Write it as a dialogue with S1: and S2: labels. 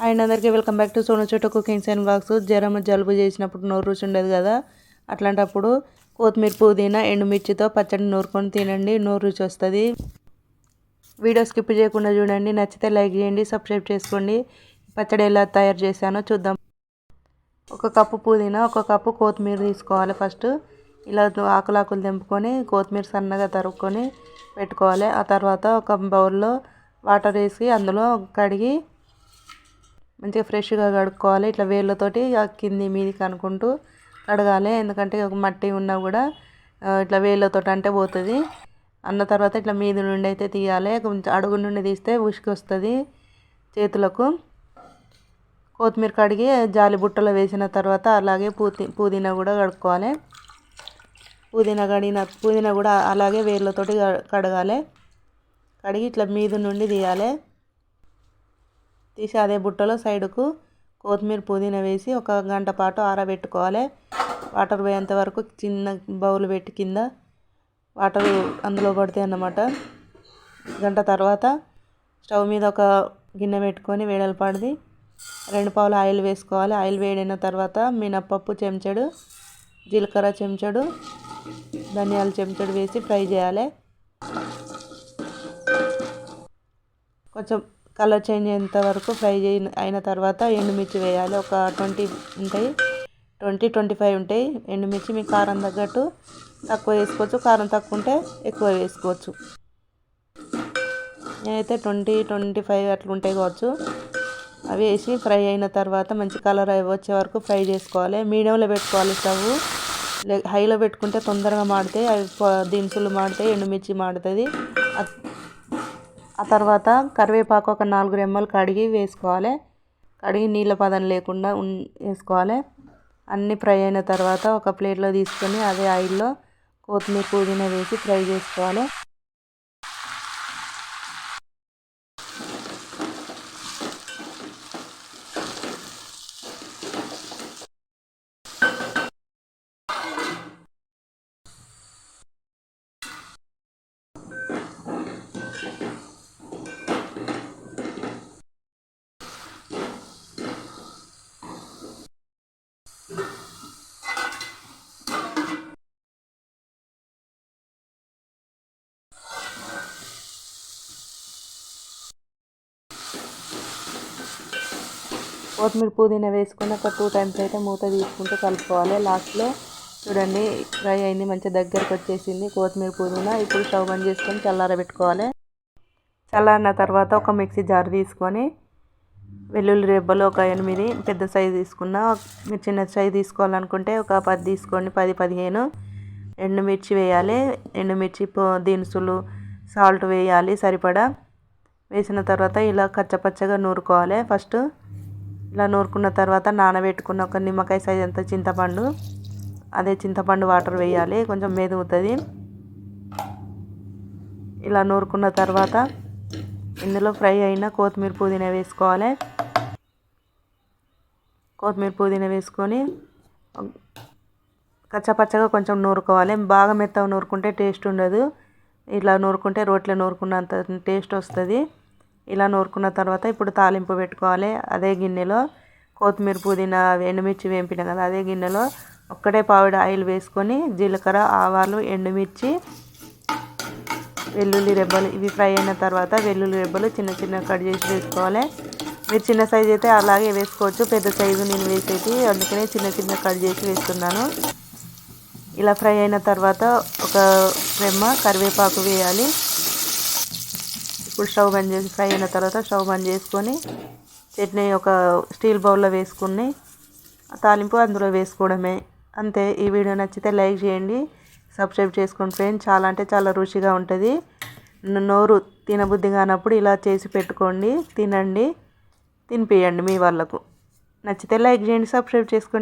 S1: And అందరికీ welcome back to Sonu చోట cookings and box జ్వరం జలుబు చేసినప్పుడు నోరు రుచి ఉండదు కదా? అట్లాంటప్పుడు కొత్తిమీర పుదీనా ఎండుమిర్చితో పచ్చడి నూరుకొని తినండి నోరు రుచి వస్తుంది. వీడియో స్కిప్ చేయకుండా చూడండి నచ్చితే లైక్ చేయండి సబ్స్క్రైబ్ చేసుకోండి. పచ్చడి ఎలా తయారు చేశానో చూద్దాం. ఒక కప్పు పుదీనా ఒక కప్పు కొత్తిమీర తీసుకోవాలి ఫస్ట్. ఇలా ఆకులాకులు తెంపుకొని కొత్తిమీర సన్నగా తరుక్కొని పెట్టుకోవాలి. ఆ తర్వాత ఒక బౌల్లో వాటర్ వేసి అందులో కడిగి మంచిగా ఫ్రెష్గా కడుక్కోవాలి. ఇట్లా వేళ్ళతోటి కింది మీది కనుక్కుంటూ కడగాలి. ఎందుకంటే ఒక మట్టి ఉన్నా కూడా ఇట్లా వేళ్ళతో అంటే పోతుంది. అన్న తర్వాత ఇట్లా మీది నుండి అయితే తీయాలి. కొంచెం అడుగు నుండి తీస్తే ఉసుకు వస్తుంది చేతులకు. కొత్తిమీర కడిగి జాలి బుట్టలో వేసిన తర్వాత అలాగే పూతి పుదీనా కూడా కడుక్కోవాలి. పుదీనా కడిగిన పుదీనా కూడా అలాగే వేళ్ళతోటి కడగాలి. కడిగి ఇట్లా మీద నుండి తీయాలి. తీసి అదే బుట్టలో సైడుకు కొత్తిమీర పుదీనా వేసి ఒక గంట పాటు ఆరబెట్టుకోవాలి. వాటర్ పోయేంత వరకు చిన్న బౌల్ పెట్టి కింద వాటర్ అందులో పడతాయి అన్నమాట. గంట తర్వాత స్టవ్ మీద ఒక గిన్నె పెట్టుకొని వేడలు వేడలపాడిది. రెండు పావులు ఆయిల్ వేసుకోవాలి. ఆయిల్ వేడిన తర్వాత మినప్పప్పు చెంచడు జీలకర్ర చెంచడు ధనియాల చెంచడు వేసి ఫ్రై చేయాలి. కొంచెం కలర్ చేంజ్ అయ్యేంత వరకు ఫ్రై అయిన తర్వాత ఎండుమిర్చి వేయాలి. ఒక ట్వంటీ ఉంటాయి. ట్వంటీ ట్వంటీ ఫైవ్ ఉంటాయి. ఎండుమిర్చి మీ కారం తగ్గట్టు తక్కువ వేసుకోవచ్చు. కారం తక్కువ ఉంటే ఎక్కువ వేసుకోవచ్చు. నేనైతే ట్వంటీ ట్వంటీ ఫైవ్ అట్లా ఉంటాయి కావచ్చు. అవి వేసి ఫ్రై అయిన తర్వాత మంచి కలర్ వచ్చే వరకు ఫ్రై చేసుకోవాలి. మీడియంలో పెట్టుకోవాలి స్టవ్. హైలో పెట్టుకుంటే తొందరగా మాడితే అవి దినుసులు మాడితే ఎండుమిర్చి మాడుతుంది. ఆ తర్వాత కరివేపాకు ఒక నాలుగు రెమ్మలు కడిగి వేసుకోవాలి. కడిగి నీళ్ళ పదం లేకుండా వేసుకోవాలి. అన్నీ ఫ్రై అయిన తర్వాత ఒక ప్లేట్లో తీసుకొని అదే ఆయిల్లో కొత్తిమీర పుదీనా వేసి ఫ్రై చేసుకోవాలి. కొత్తిమీర పుదీనా వేసుకొని ఒక టూ టైమ్స్ అయితే మూత తీసుకుంటూ కలుపుకోవాలి. లాస్ట్లో చూడండి ఫ్రై అయింది మంచి దగ్గరకు వచ్చేసింది కొత్తిమీర పుదీనా. ఇప్పుడు స్టవ్ బంద్ చేసుకొని చల్లారబెట్టుకోవాలి. చల్లారిన తర్వాత ఒక మిక్సీ జార్ తీసుకొని వెల్లుల్లి రెబ్బలు ఒక ఎనిమిది పెద్ద సైజు తీసుకున్న మీరు చిన్న సైజు తీసుకోవాలనుకుంటే ఒక పది తీసుకోండి పది పదిహేను. ఎండుమిర్చి వేయాలి. ఎండుమిర్చి దినుసులు సాల్ట్ వేయాలి సరిపడా. వేసిన తర్వాత ఇలా కచ్చపచ్చగా నూరుకోవాలి. ఫస్ట్ ఇలా నూరుకున్న తర్వాత నానబెట్టుకున్న ఒక నిమ్మకాయ సైజ్ అంత చింతపండు అదే చింతపండు వాటర్ వేయాలి కొంచెం మెదుగుతుంది ఇలా నూరుకున్న తర్వాత ఇందులో ఫ్రై అయిన కొత్తిమీర పుదీనా వేసుకోవాలి. కొత్తిమీర పుదీనా వేసుకొని కచ్చపచ్చగా కొంచెం నూరుకోవాలి. బాగా మెత్తగా నూరుకుంటే టేస్ట్ ఉండదు. ఇట్లా నూరుకుంటే రోట్లో నూరుకున్నంత టేస్ట్ వస్తుంది. ఇలా నూరుకున్న తర్వాత ఇప్పుడు తాలింపు పెట్టుకోవాలి. అదే గిన్నెలో కొత్తిమీర పుదీనా ఎండుమిర్చి వేంపిన కదా అదే గిన్నెలో ఒక్కటే పావిడ ఆయిల్ వేసుకొని జీలకర్ర ఆవాలు ఎండుమిర్చి వెల్లుల్లి రెబ్బలు ఇవి ఫ్రై అయిన తర్వాత వెల్లుల్లి రెబ్బలు చిన్న చిన్న కట్ చేసి వేసుకోవాలి. మీరు చిన్న సైజు అయితే అలాగే వేసుకోవచ్చు. పెద్ద సైజు నేను వేసేది అందుకనే చిన్న చిన్న కట్ చేసి వేస్తున్నాను. ఇలా ఫ్రై అయిన తర్వాత ఒక రెమ్మ కరివేపాకు వేయాలి. ఇప్పుడు స్టవ్ బంద్ చేసి ఫ్రై అయిన తర్వాత స్టవ్ బంద్ చేసుకొని చట్నీ ఒక స్టీల్ బౌల్లో వేసుకుని తాలింపు అందులో వేసుకోవడమే. అంతే. ఈ వీడియో నచ్చితే లైక్ చేయండి. సబ్స్క్రైబ్ చేసుకోండి ఫ్రెండ్స్. చాలా అంటే చాలా రుచిగా ఉంటుంది. నోరు తినబుద్ధి కానప్పుడు ఇలా చేసి పెట్టుకోండి. తినండి. తినిపియండి మీ వాళ్ళకు. నచ్చితే లైక్ చేయండి. సబ్స్క్రైబ్ చేసుకోండి.